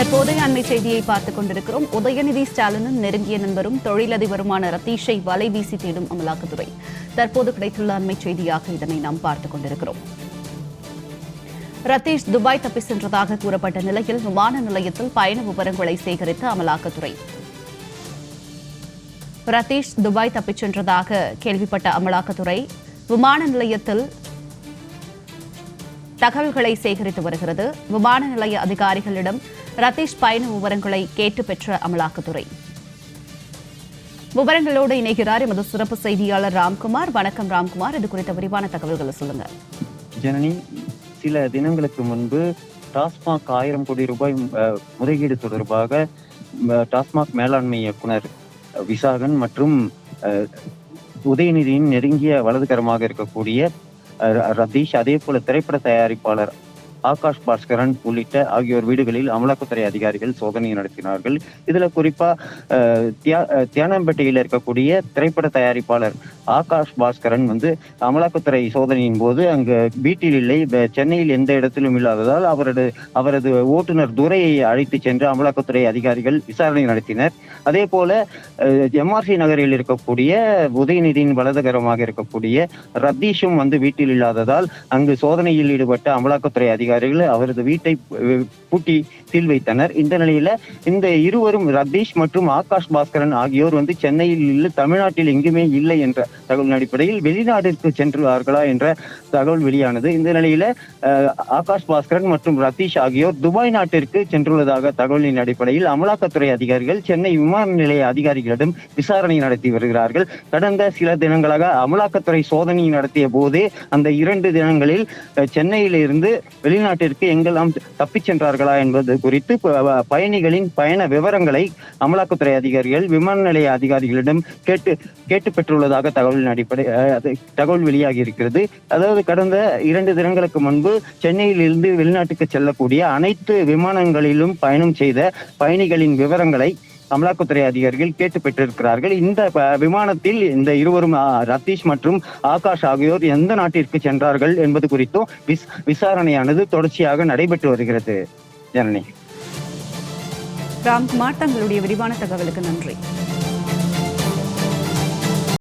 தற்போதைய அண்மை செய்தியை பார்த்துக் கொண்டிருக்கிறோம். உதயநிதி ஸ்டாலினும் நெருங்கிய நண்பரும் தொழிலதிபருமான ரத்தீஷை வலை வீசி தேடும் அமலாக்கத்துறை. தற்போது கிடைத்துள்ள அண்மை செய்தியாக இதனை நாம் பார்த்துக் கொண்டிருக்கிறோம். ரத்தீஷ் துபாய் தப்பி சென்றதாக கூறப்பட்ட நிலையில் விமான நிலையத்தில் பயண விவரங்களை சேகரித்த அமலாக்கத்துறை. ரத்தீஷ் துபாய் தப்பிச் சென்றதாக கேள்விப்பட்ட அமலாக்கத்துறை விமான நிலையத்தில் தகவல்களை சேகரித்து வருகிறது. விமான நிலைய அதிகாரிகளிடம் ரதீஷ் பயண விவரங்களை கேட்டு பெற்ற அமலாக்கத்துறை. விவரங்களோடு இணைகிறார் எமது சிறப்பு செய்தியாளர் ராம்குமார். வணக்கம் ராம்குமார். இது குறித்த விரிவான தகவல்களை சொல்லுங்க. ஜனனி சில தினங்களுக்கு முன்பு டாஸ்மாக் ஆயிரம் கோடி ரூபாய் அஹ், முறைகேடு தொடர்பாக டாஸ்மாக் மேலாண்மை இயக்குனர் விசாகன் மற்றும் அஹ், உதயநிதியின் நெருங்கிய வலதுகரமாக இருக்கக்கூடிய அஹ், ர- ரதீஷ் அதே போல திரைப்பட தயாரிப்பாளர் ஆகாஷ் பாஸ்கரன் உள்ளிட்ட ஆகியோர் வீடுகளில் அமலாக்கத்துறை அதிகாரிகள் சோதனை நடத்தினார்கள். இதுல குறிப்பா அஹ், தியானம்பேட்டையில் இருக்கக்கூடிய திரைப்பட தயாரிப்பாளர் ஆகாஷ் பாஸ்கரன் வந்து அமலாக்கத்துறை சோதனையின் போது அங்கு வீட்டில் இல்லை சென்னையில் எந்த இடத்திலும் இல்லாததால் அவரது அவரது ஓட்டுநர் துரையை அழைத்து சென்று அமலாக்கத்துறை அதிகாரிகள் விசாரணை நடத்தினர். அதே போல எம்ஆர்சி நகரில் இருக்கக்கூடிய உதயநிதியின் வலதுகரமாக இருக்கக்கூடிய ரத்தீஷும் வந்து வீட்டில் இல்லாததால் அங்கு சோதனையில் ஈடுபட்ட அமலாக்கத்துறை அதிகாரிகள் அவரது வீட்டை பூட்டி சீல் வைத்தனர். இந்த நிலையில இந்த இருவரும் ரத்தீஷ் மற்றும் ஆகாஷ் பாஸ்கரன் ஆகியோர் வந்து சென்னையில் இல்லை தமிழ்நாட்டில் எங்குமே இல்லை என்ற தகவலின் அடிப்படையில் வெளிநாட்டிற்கு சென்றுள்ளார்களா என்ற தகவல் வெளியானது. இந்த நிலையில ஆகாஷ் பாஸ்கரன் மற்றும் ரதீஷ் ஆகியோர் துபாய் நாட்டிற்கு சென்றுள்ளதாக தகவலின் அடிப்படையில் அமலாக்கத்துறை அதிகாரிகள் சென்னை விமான நிலைய அதிகாரிகளிடம் விசாரணை நடத்தி வருகிறார்கள். கடந்த சில தினங்களாக அமலாக்கத்துறை சோதனை நடத்திய போது அந்த இரண்டு தினங்களில் சென்னையிலிருந்து வெளி வெளிநாட்டிற்கு எங்கெல்லாம் தப்பிச் சென்றார்களா என்பது குறித்து பயணிகளின் பயண விவரங்களை அமலாக்கத்துறை அதிகாரிகள் விமான நிலைய அதிகாரிகளிடம் கேட்டு கேட்டு பெற்றுள்ளதாக தகவலின் அடிப்படை தகவல் வெளியாகி இருக்கிறது. அதாவது கடந்த இரண்டு தினங்களுக்கு முன்பு சென்னையில் இருந்து வெளிநாட்டுக்கு செல்லக்கூடிய அனைத்து விமானங்களிலும் பயணம் செய்த பயணிகளின் விவரங்களை அமலாக்கத்துறை அதிகாரிகள் கேட்டு பெற்றிருக்கிறார்கள். இந்த விமானத்தில் இந்த இருவரும் ரத்தீஷ் மற்றும் ஆகாஷ் ஆகியோர் எந்த நாட்டிற்கு சென்றார்கள் என்பது குறித்தும் விஸ்- விசாரணையானது தொடர்ச்சியாக நடைபெற்று வருகிறது. ஜனனி. ராம்குமார் தங்களுடைய விரிவான தகவலுக்கு நன்றி.